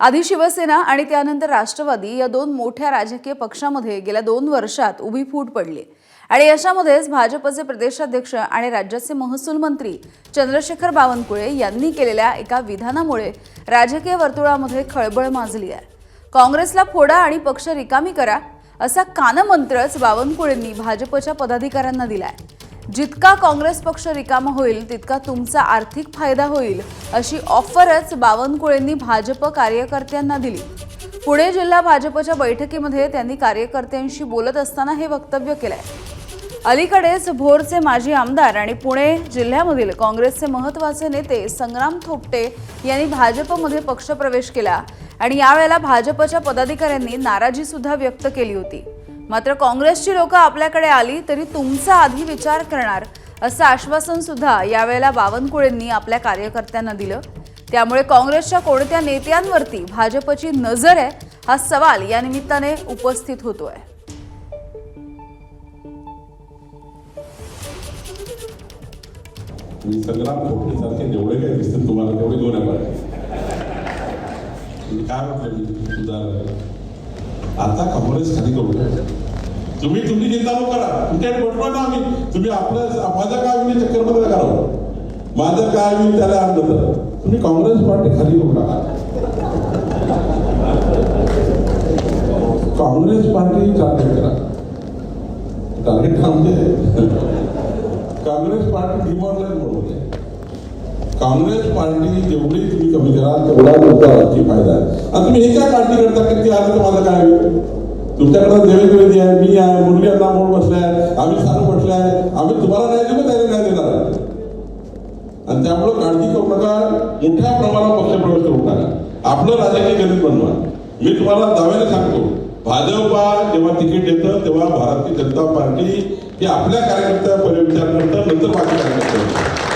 आधी शिवसेना आणि त्यानंतर राष्ट्रवादी या दोन मोठ्या राजकीय पक्षामध्ये गेल्या दोन वर्षात उभी फूट पडली. आणि अशामध्येच भाजपचे प्रदेशाध्यक्ष आणि राज्याचे महसूल मंत्री चंद्रशेखर बावनकुळे यांनी केलेल्या एका विधानामुळे राजकीय वर्तुळामध्ये खळबळ माजली आहे. काँग्रेसला फोडा आणि पक्ष रिकामी करा असा कानमंत्रच बावनकुळेंनी भाजपच्या पदाधिकाऱ्यांना दिलाय. जितका काँग्रेस पक्ष रिकामा होईल तितका तुमचा आर्थिक फायदा होईल अशी ऑफरच बावनकुळेंनी भाजप कार्यकर्त्यांना दिली. पुणे जिल्हा भाजपच्या बैठकीमध्ये त्यांनी कार्यकर्त्यांशी बोलत असताना हे वक्तव्य केलंय. अलीकडेच भोरचे माजी आमदार आणि पुणे जिल्ह्यामधील काँग्रेसचे महत्त्वाचे नेते संग्राम थोपटे यांनी भाजपमध्ये पक्षप्रवेश केला आणि यावेळेला भाजपच्या पदाधिकाऱ्यांनी नाराजी सुद्धा व्यक्त केली होती. मात्र काँग्रेसची लोक आपल्याकडे आली तरी तुमचा आधी विचार करणार असं आश्वासन सुद्धा यावेळेला बावनकुळेंनी आपल्या कार्यकर्त्यांना दिलं. त्यामुळे काँग्रेसच्या कोणत्या नेत्यांवरती भाजपची नजर आहे हा सवाल या निमित्ताने उपस्थित होतोय. संग्राम खोपडेसारखे जेवढे काही दिसतील तुम्हाला तेवढे दोन आहे काय म्हटलं तुझा आता काँग्रेस खाली करू. तुम्ही तुमची चिंता करा. तुमच्याकडे बोलतो ना आम्ही. तुम्ही आपलं माझं काय होईल चक्करमध्ये करावं माझं काय होईल त्याला आणलं तर तुम्ही काँग्रेस पार्टी खाली करू नका. काँग्रेस पार्टी टार्गेट करा टार्गेट म्हणजे काँग्रेस पार्टी डिमॉरलाइज बनवते काँग्रेस पार्टी जेवढी तुम्ही कमी कराल तेवढा तुमचा राजकीय फायदा आहे. आणि तुम्ही हे काय पार्टी करता की ते आलं तर माझं काय होईल तुमच्याकडे देवेंद्र रेड्डी आहे मी आहे मुरली अण्णा मोड बसले आहे आम्ही सारं म्हटलं आहे आम्ही तुम्हाला नाही देऊ त्याने नाही देणार आणि त्यामुळे काळजी करू नका मोठ्या प्रमाणात पक्षप्रवेश करू नका. आपलं राजकीय गणित बनवा. मी तुम्हाला दाव्याने सांगतो भाजपा जेव्हा तिकीट देतं तेव्हा भारतीय जनता पार्टी ही आपल्या कार्यकर्त्या परिविचार करतं नंतर बाकी कार्यकर्ते.